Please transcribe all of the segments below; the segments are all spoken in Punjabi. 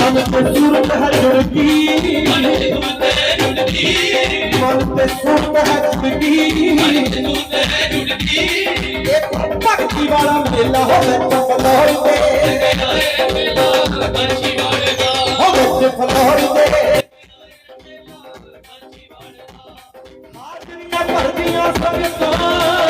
मन पे सूरत है लुढ़की मन पे सूरत है लुढ़की एक भक्ति वाला मेला हो गए फलोर दे हो गए फलोर दे हाजरियाँ भर दियाँ सब तो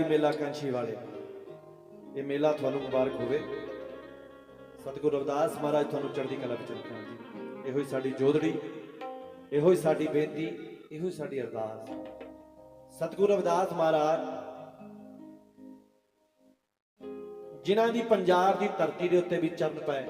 ਲੱਗਿਆ ਮੇਲਾ ਕੰਛੀ ਵਾਲੇ। ਇਹ ਮੇਲਾ ਤੁਹਾਨੂੰ ਮੁਬਾਰਕ ਹੋਵੇ। ਸਤਿਗੁਰੂ ਰਵਿਦਾਸ ਮਹਾਰਾਜ ਤੁਹਾਨੂੰ ਚੜ੍ਹਦੀ ਕਲਾ ਵਿੱਚ ਰੱਖਣ ਜੀ। ਇਹੋ ਹੀ ਸਾਡੀ ਜੋਦੜੀ ਇਹੋ ਹੀ ਸਾਡੀ ਬੇਨਤੀ, ਇਹੋ ਹੀ ਸਾਡੀ ਅਰਦਾਸ। ਸਤਿਗੁਰੂ ਰਵਿਦਾਸ ਮਹਾਰਾਜ, ਜਿਨ੍ਹਾਂ ਦੀ ਪੰਜਾਬ ਦੀ ਧਰਤੀ ਦੇ ਉੱਤੇ ਵੀ ਚਰਨ ਪਏ।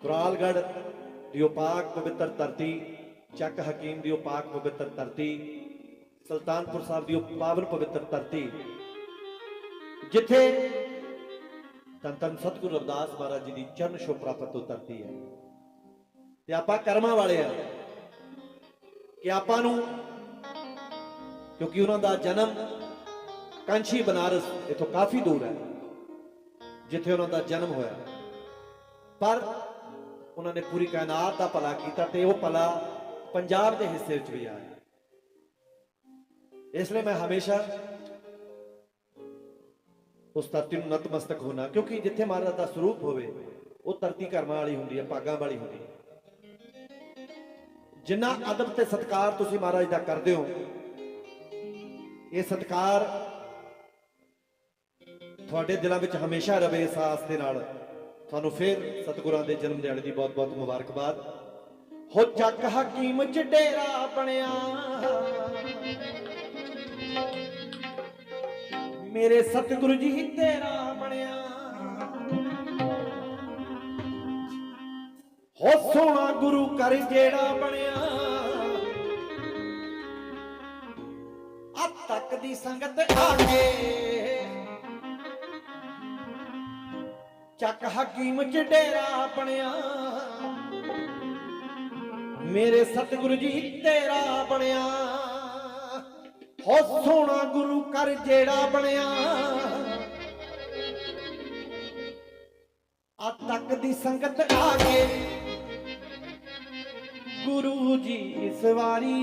ਕੁਰਾਲਗੜ ਦੀ ਉਹ ਪਾਕ ਪਵਿੱਤਰ ਧਰਤੀ, ਚੱਕ ਹਕੀਮ ਦੀ ਉਹ ਪਾਕ ਪਵਿੱਤਰ ਧਰਤੀ ਸੁਲਤਾਨਪੁਰ ਸਾਹਿਬ ਦੀ ਉਹ ਪਾਵਨ ਪਵਿੱਤਰ ਧਰਤੀ। ਜਿੱਥੇ ਧੰਨ ਧੰਨ ਸਤਿਗੁਰੂ ਰਵਿਦਾਸ ਮਹਾਰਾਜ ਜੀ ਦੀ ਚਰਨ ਛੋਹ ਪ੍ਰਾਪਤ ਤੋਂ ਧਰਤੀ ਹੈ। ਤੇ ਆਪਾਂ ਕਰਮਾਂ ਵਾਲੇ ਆ। ਕਿ ਆਪਾਂ ਨੂੰ, ਕਿਉਂਕਿ ਉਹਨਾਂ ਦਾ ਜਨਮ ਕਾਂਚੀ ਬਨਾਰਸ ਇਥੋਂ ਕਾਫੀ ਦੂਰ ਹੈ, ਜਿੱਥੇ ਉਹਨਾਂ ਦਾ ਜਨਮ ਹੋਇਆ। ਪਰ ਉਹਨਾਂ ਨੇ ਪੂਰੀ ਕਾਇਨਾਤ ਦਾ ਭਲਾ ਕੀਤਾ ਤੇ ਉਹ ਭਲਾ ਪੰਜਾਬ ਦੇ ਹਿੱਸੇ ਵਿੱਚ ਵੀ ਆਇਆ। ਇਸ ਲਈ ਮੈਂ ਹਮੇਸ਼ਾ ਉਸ ਧਰਤੀ ਨੂੰ ਨਤਮਸਤਕ ਹੋਣਾ ਕਿਉਂਕਿ ਜਿੱਥੇ ਮਹਾਰਾਜ ਦਾ ਸਰੂਪ ਹੋਵੇ, ਉਹ ਧਰਤੀ ਕਰਮਾਂ ਵਾਲੀ ਹੁੰਦੀ ਹੈ ਪਾਗਾਂ ਵਾਲੀ ਹੁੰਦੀ ਹੈ। ਜਿੰਨਾ ਅਦਬ ਤੇ ਸਤਕਾਰ ਤੁਸੀਂ ਮਹਾਰਾਜ ਦਾ ਕਰਦੇ ਹੋ, ਇਹ ਸਤਕਾਰ ਤੁਹਾਡੇ ਦਿਲਾਂ ਵਿੱਚ ਹਮੇਸ਼ਾ ਰਵੇ ਇਸ ਆਸ ਦੇ ਨਾਲ। ਤੁਹਾਨੂੰ ਫਿਰ ਸਤਿਗੁਰਾਂ ਦੇ ਜਨਮ ਦਿਹਾੜੇ ਦੀ ਬਹੁਤ ਬਹੁਤ ਮੁਬਾਰਕਬਾਦ। ਹੋ ਚੱਕ ਹਕੀਮ ਚ ਡੇਰਾ ਬਣਿਆ। ਮੇਰੇ ਸਤਿਗੁਰੂ ਜੀ ਤੇਰਾ ਬਣਿਆ। ਹੋ ਸੋਹਣਾ ਗੁਰੂ ਕਰ ਜਿਹੜਾ ਬਣਿਆ। ਆ ਤੱਕ ਦੀ ਸੰਗਤ ਆ ਕੇ ਚੱਕ ਹਕੀਮ ਚ ਡੇਰਾ ਬਣਿਆ। ਮੇਰੇ ਸਤਿਗੁਰੂ ਜੀ ਤੇਰਾ ਬਣਿਆ। ਹੋ ਸੋਹਣਾ ਗੁਰੂ ਕਰ ਜਿਹੜਾ ਬਣਿਆ। ਆ ਤੱਕ ਦੀ ਸੰਗਤ ਆ ਕੇ ਗੁਰੂ ਜੀ ਇਸ ਵਾਰੀ।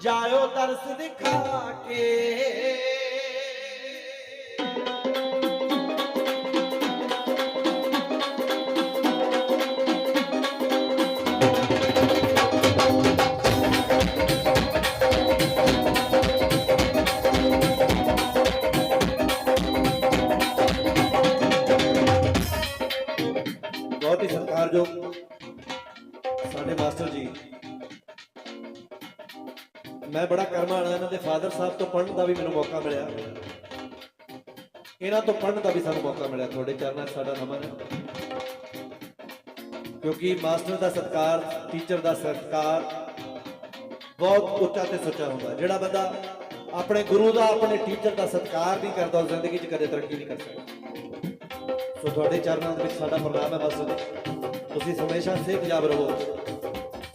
ਜਾਇਓ ਦਰਸ ਦਿਖਾ ਕੇ। ਮੈਂ ਬੜਾ ਕਰਮਾਂ ਵਾਲਾ ਇਹਨਾਂ ਦੇ ਫਾਦਰ ਸਾਹਿਬ ਤੋਂ ਪੜ੍ਹਨ ਦਾ ਵੀ ਮੈਨੂੰ ਮੌਕਾ ਮਿਲਿਆ। ਇਹਨਾਂ ਤੋਂ ਪੜ੍ਹਨ ਦਾ ਵੀ ਸਾਨੂੰ ਮੌਕਾ ਮਿਲਿਆ। ਤੁਹਾਡੇ ਚਰਨਾਂ 'ਚ ਸਾਡਾ ਨਮਨ ਕਿਉਂਕਿ ਮਾਸਟਰ ਦਾ ਸਤਿਕਾਰ, ਟੀਚਰ ਦਾ ਸਤਿਕਾਰ ਬਹੁਤ ਉੱਚਾ ਤੇ ਸੁੱਚਾ ਹੁੰਦਾ ਜਿਹੜਾ ਬੰਦਾ ਆਪਣੇ ਗੁਰੂ ਦਾ, ਆਪਣੇ ਟੀਚਰ ਦਾ ਸਤਿਕਾਰ ਨਹੀਂ ਕਰਦਾ, ਉਹ ਜ਼ਿੰਦਗੀ 'ਚ ਕਦੇ ਤਰੱਕੀ ਨਹੀਂ ਕਰ ਸਕਦਾ। ਸੋ ਤੁਹਾਡੇ ਚਰਨਾਂ ਦੇ ਵਿੱਚ ਸਾਡਾ ਪ੍ਰਣਾਮ ਹੈ ਮਾਸਟਰ ਤੁਸੀਂ ਹਮੇਸ਼ਾ ਸਿਹਤਯਾਬ ਰਹੋ।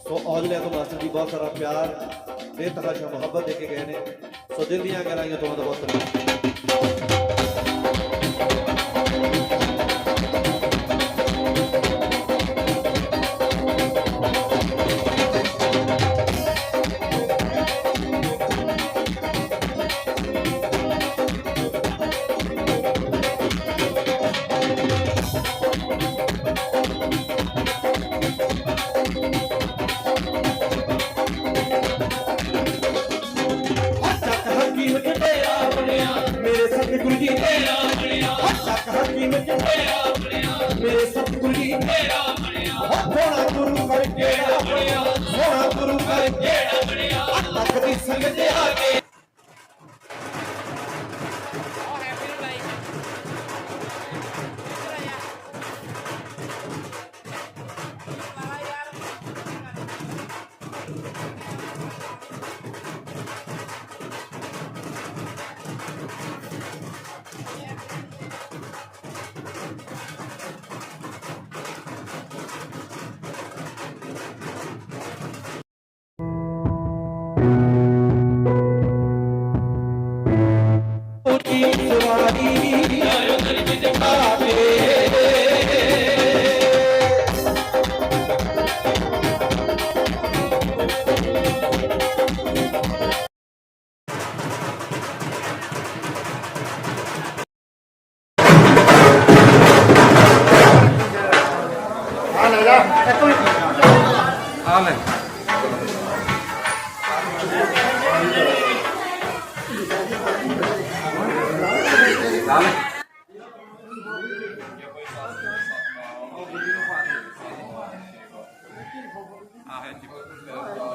ਸੋ ਔਜਲਿਆਂ ਤੋਂ ਮਾਸਟਰ ਜੀ, ਬਹੁਤ ਸਾਰਾ ਪਿਆਰ। ਬੇਤਹਾਸ਼ਾ ਮੁਹੱਬਤ ਦੇ ਕੇ ਗਏ ਨੇ। ਸੋ ਦਿਲ ਦੀਆਂ ਗਹਿਰਾਈਆਂ ਤੋਂ ਉਹਨਾਂ ਬਹੁਤ ਧੰਨਵਾਦ। ਤੇ ਤੇਰਾ ਬਣਿਆ ਮੇਰੇ ਸਤਿਗੁਰੂ ਬਣਿਆ ਮੇਰੇ ਸਤਿਗੁਰੂ ਜੀ ਸੋਹਣਾ ਗੁਰੂ ਕਰ ਕਿਹੜਾ ਬਣਿਆ ਸੋਹਣਾ ਗੁਰੂ ਕਰ ਕਿਹੜਾ ਬਣਿਆ ਤੱਕ ਦੀ ਸੰਗਤ ਆ ਕੇ 啊还有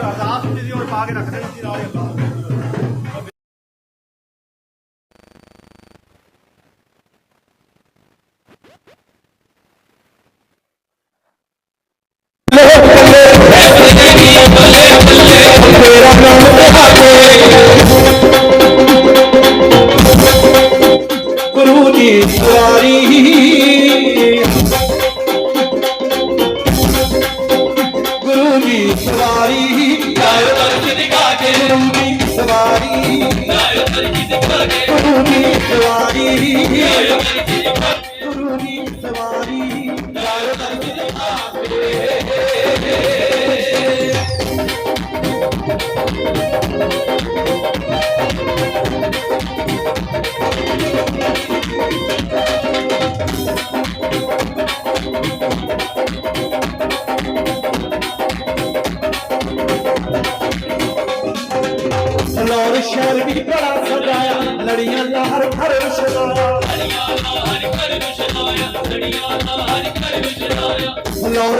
ਅਰਦਾਸ ਹੁੰਦੀ ਸੀ ਉਹ ਪਾ ਕੇ ਰੱਖਦੇ ਸੀ ਨਾਲ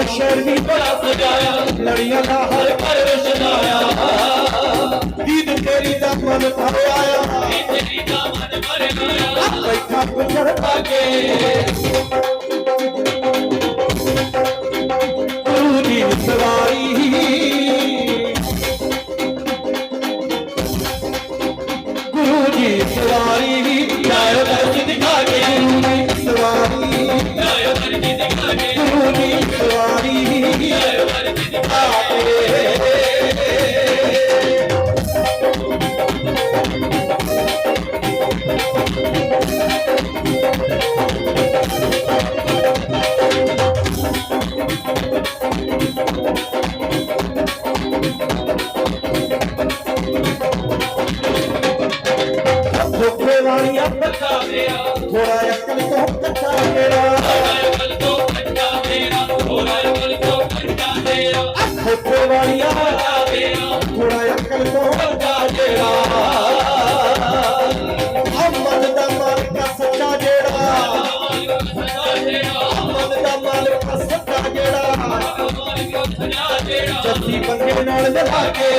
ਸ਼ਹਿਰ ਵੀ ਬੜਾ ਸਜਾਇਆ ਲੜੀਆਂ ਲਹਰ ਘਰ ਵਿਸ਼ਨਾਇਆ ਦੀਦ ਤੇਰੀ ਦਾ ਮਨ ਭਰਿਆ। ਤੇਰੀ ਦਾ ਮਨ ਭਰ ਗਿਆ ਬੈਠਾ ਗੁਜਰ ਪਾਗੇ ਅਮਨ ਦਾ ਮਾਲਕ ਸੱਚਾ ਜਿਹੜਾ ਜੱਤੀ ਬੰਗੇ ਨਾਲ ਮਿਲਾ ਕੇ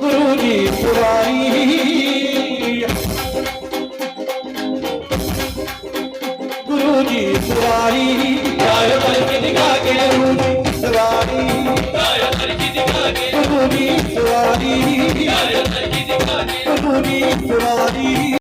ਗੁਰੂ ਦੀ ਸਵਾਰੀ ਗੁਰੂ ਦੀ ਸਵਾਰੀ ਆਇਓ ਦਰਸ਼ਨ ਦਿਖਾ ਕੇ ਗੁਰੂ ਦੀ ਸਵਾਰੀ ਆਇਓ ਦਰਸ਼ਨ ਦਿਖਾ ਕੇ ਗੁਰੂ ਦੀ ਸਵਾਰੀ ਆਇਓ ਦਰਸ਼ਨ ਦਿਖਾ ਕੇ ਗੁਰੂ ਦੀ ਸਵਾਰੀ